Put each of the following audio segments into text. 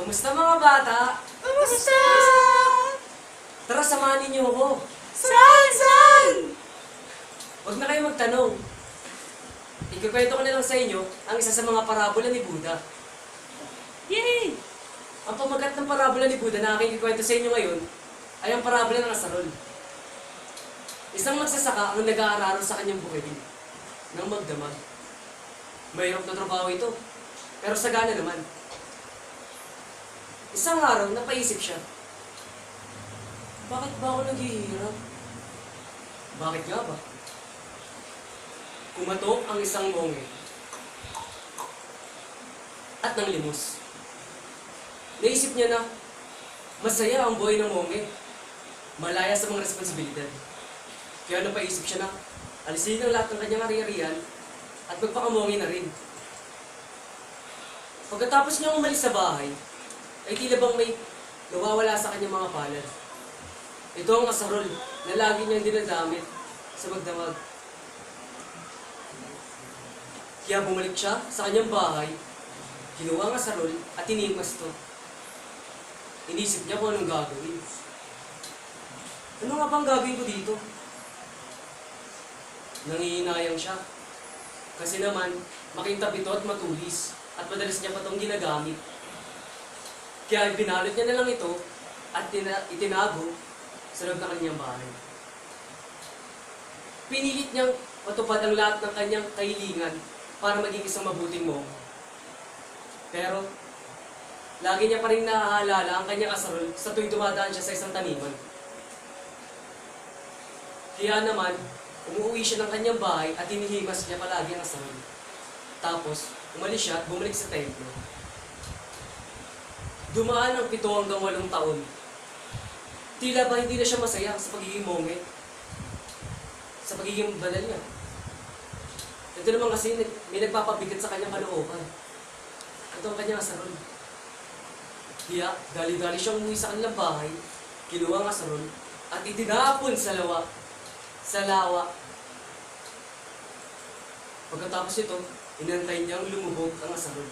Kamusta mga bata? Kamusta? Tara, samahan ninyo ako. Saan? Saan? Huwag na kayo magtanong. Ikukwento ko na lang sa inyo ang isa sa mga parabola ni Buddha. Yay! Ang pamagat ng parabola ni Buddha na aking ikwento sa inyo ngayon ay ang parabola ng asarol. Isang magsasaka ang nag-aararo sa kanyang bukirin ng magdamag. Mahirap na trabaho ito, pero sagana naman. Isang araw, napaisip siya, bakit ba ako naghihirap? Bakit nga ba? Kumatok ang isang monge at nang limos. Naisip niya na masaya ang buhay ng monge. Malaya sa mga responsibilidad. Kaya napaisip siya na alisin ang lahat ng kanyang ari-arian at magpakamonge na rin. Pagkatapos niya umalis sa bahay, ay tila bang may nawawala sa kanyang mga palad. Ito ang asarol na lagi niyang dinadamit sa magdamag. Kaya bumalik siya sa kanyang bahay, kinuha ang asarol at tinimas to. Inisip niya kung anong gagawin. Ano nga bang gagawin ko dito? Nangihinayang siya. Kasi naman, makintab ito at matulis. At madalas niya pa itong ginagamit. Kaya binalot niya na lang ito at tina- itinago sa loob ng kanyang bahay. Pinilit niyang matupad ang lahat ng kanyang kahilingan para maging isang mabuting mo. Pero, lagi niya pa rin naaalala ang kanyang asarol sa tuwing dumadaan siya sa isang taniman. Kaya naman, umuwi siya ng kanyang bahay at hinihimas niya palagi ang asarol. Tapos, umalis siya at bumalik sa templo. Dumaan ang pito hanggang walong taon. Tila ba hindi na siya masaya sa pagiging monge? Sa pagiging banal niya. Ito naman kasi may nagpapabigat sa kanyang kalooban. Ito ang kanyang asarol. Kaya, dali-dali siyang umuwi sa kanilang bahay, kinuha ang asarol, at itinapon sa lawa. Sa lawa. Pagkatapos ito, inantay niyang lumubog ang asarol.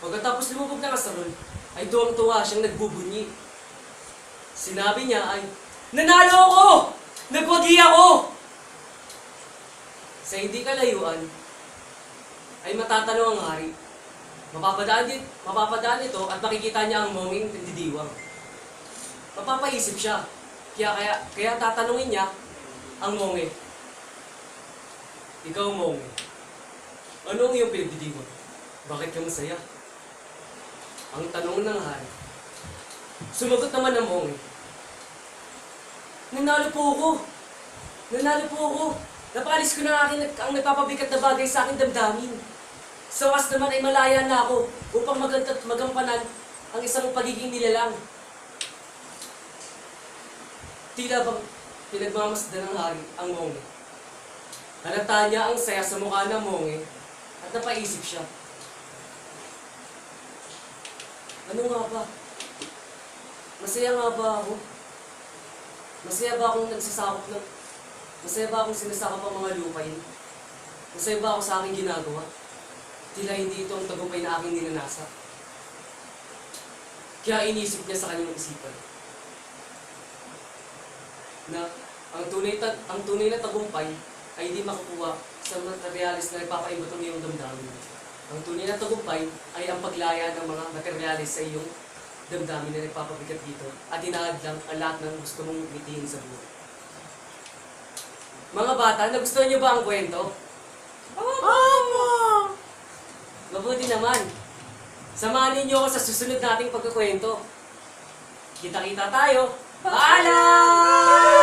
Pagkatapos lumubog ng asarol, ay tuwang-tuwa siyang nagbubunyi. Sinabi niya ay, Nanalo ako! Nagwagi ako! Sa hindi kalayuan, ay matatanong ang hari. Mapapadaan, din, mapapadaan ito at makikita niya ang monging nagdidiwang. Mapapaisip siya. Kaya, kaya, kaya tatanungin niya ang monge. Ikaw, monge. Ano ang iyong pinagdidiwang? Bakit ka masaya? Ang tanong ng hari. Sumagot naman ang monge. Nanalo po ako. Nanalo po ako. Napalis ko na akin ang nagpapabigat na bagay sa aking damdamin. Sa wakas naman ay malaya na ako upang magant magampanan ang isang pagiging nilalang. Tila bang pinagmamasdan ng hari ang monge. Halata niya ang saya sa mukha ng monge at napaisip siya. Ano nga ba? Masaya nga ba ako? Masaya ba akong nagsasakop ng... Masaya ba akong sinasakop ang mga lupain? Masaya ba ako sa aking ginagawa? Tila hindi ito ang tagumpay na aking ninanasa. Kaya inisip niya sa kanyang isipan na ang tunay, ta- ang tunay na tagumpay ay hindi makukuha sa materialis na nagpapaibat ng iyong damdamin. Ang tunay na tagumpay ay ang paglaya ng mga materialis sa iyong damdamin na nagpapabigat dito at hinahadlang ang lahat ng gusto mong mitiin sa buhay. Mga bata, nagustuhan niyo ba ang kwento? Opo! Mabuti naman. Samahan ninyo ako sa susunod nating pagkakwento. Kita-kita tayo. Paalam!